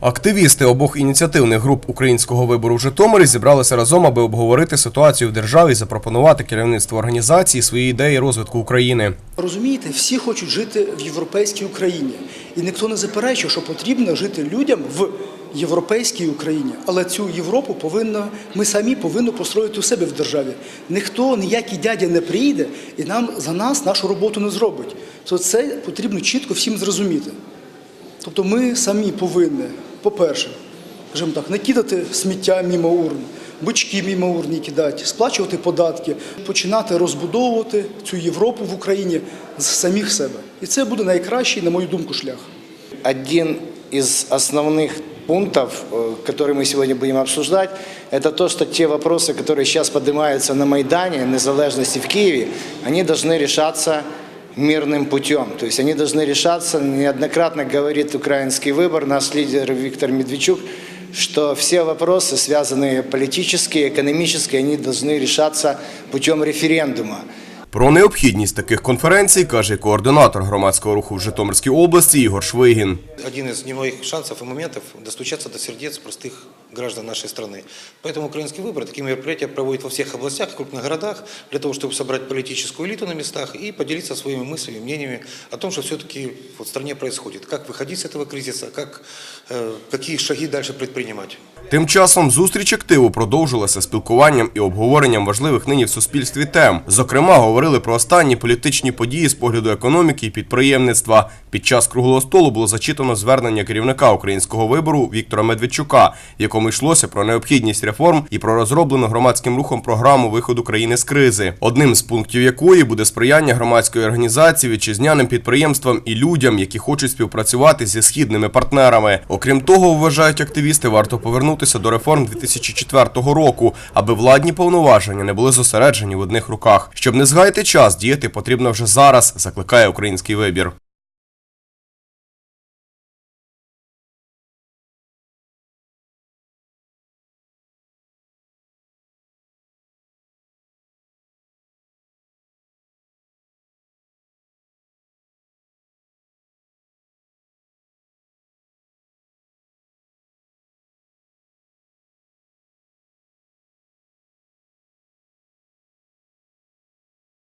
Активісти обох ініціативних груп українського вибору в Житомирі зібралися разом, аби обговорити ситуацію в державі і запропонувати керівництву організації свої ідеї розвитку України. Розумієте, всі хочуть жити в європейській Україні. І ніхто не заперечує, що потрібно жити людям в європейській Україні. Але цю Європу повинна, ми самі повинні построїти у себе в державі. Ніхто, ніякий дядя не приїде і нам за нас нашу роботу не зробить. То це потрібно чітко всім зрозуміти. Тобто ми самі повинні, по-перше, скажімо так, не кидати сміття мімо урн, бички мімо урні кидати, сплачувати податки, починати розбудовувати цю Європу в Україні з самих себе. І це буде найкращий, на мою думку, шлях. Один из основных пунктов, э, который мы сегодня будем обсуждать, это то, что те вопросы, которые сейчас поднимаются на Майдане, незалежности в Киеве, они должны решаться мирным путем. То есть они должны решаться, неоднократно говорит украинский выбор, наш лидер Виктор Медведчук, что все вопросы, связанные политические, экономические, они должны решаться путем референдума. Про необхідність таких конференцій каже і координатор громадського руху в Житомирській області Ігор Швигін. один из немногих шансов и моментов достучаться до сердец простых граждан нашей страны. Поэтому украинский выбор, такие мероприятия проводят во всех областях, крупных городах, для того, чтобы собрать политическую элиту на местах и поделиться своими мыслями, мнениями о том, что все-таки в стране происходит, как выходить с этого кризиса, как, э, какие шаги дальше предпринимать. Тим часом зустріч активу продовжилася спілкуванням і обговоренням важливих нині в суспільстві тем. Зокрема, говорили про останні політичні події з погляду економіки і підприємництва. Під час круглого столу було зачитано звернення керівника українського вибору Віктора Медведчука, в якому йшлося про необхідність реформ і про розроблену громадським рухом програму виходу країни з кризи, одним з пунктів якої буде сприяння громадської організації вітчизняним підприємствам і людям, які хочуть співпрацювати зі східними партнерами. Окрім того, вважають активісти, варто повернутися до реформ 2004 року, аби владні повноваження не були зосереджені в одних руках. Щоб не згаяти час, діяти потрібно вже зараз, закликає український вибір.